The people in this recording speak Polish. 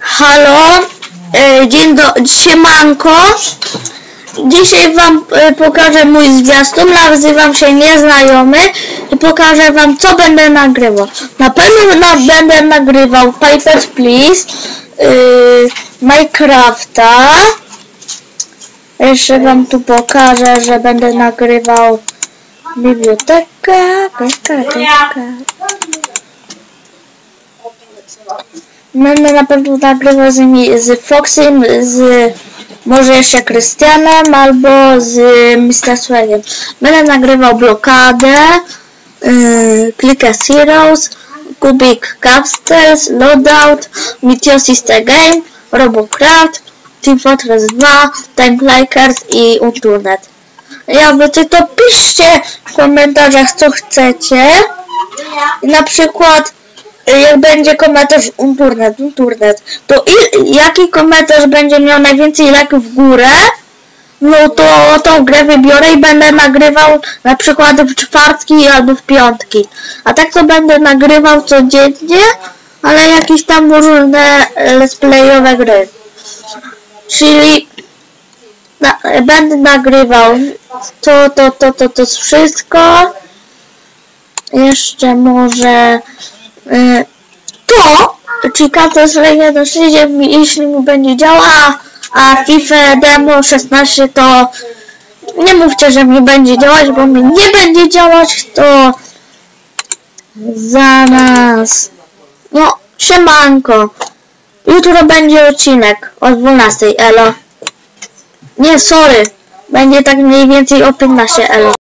Halo, e, dzień do... siemanko. Dzisiaj wam e, pokażę mój zwiastun, nazywam się Nieznajomy i pokażę wam co będę nagrywał. Na pewno na, będę nagrywał Papers, Please, yy, Minecrafta. Jeszcze wam tu pokażę, że będę nagrywał bibliotekę, bibliotekę. Będę na pewno nagrywał z nimi, z Foxym, z może jeszcze Krystianem albo z Mr. Swagiem. Będę nagrywał blokadę, yy, Clickers Heroes, Kubik Capsters, Loadout, Meteor Sister Game, Robocraft, Team Fortress 2, Time Clickers i Unturnet. Jakby ty to piszcie w komentarzach co chcecie. Na przykład jak będzie komentarz Unturnet, Unturnet, to i, jaki komentarz będzie miał najwięcej lajków w górę, no to tą grę wybiorę i będę nagrywał na przykład w czwartki albo w piątki. A tak to będę nagrywał codziennie, ale jakieś tam różne let's playowe gry. Czyli na, będę nagrywał to, to, to, to, to wszystko. Jeszcze może to, czyli Counter Strike 1.6, jeśli mi będzie działała, a FIFA Demo 16 to nie mówcie, że mi będzie działać, bo mi nie będzie działać, to za nas. No, siemanko. Jutro będzie odcinek o 12, elo. Nie, sorry. Będzie tak mniej więcej o 15, elo.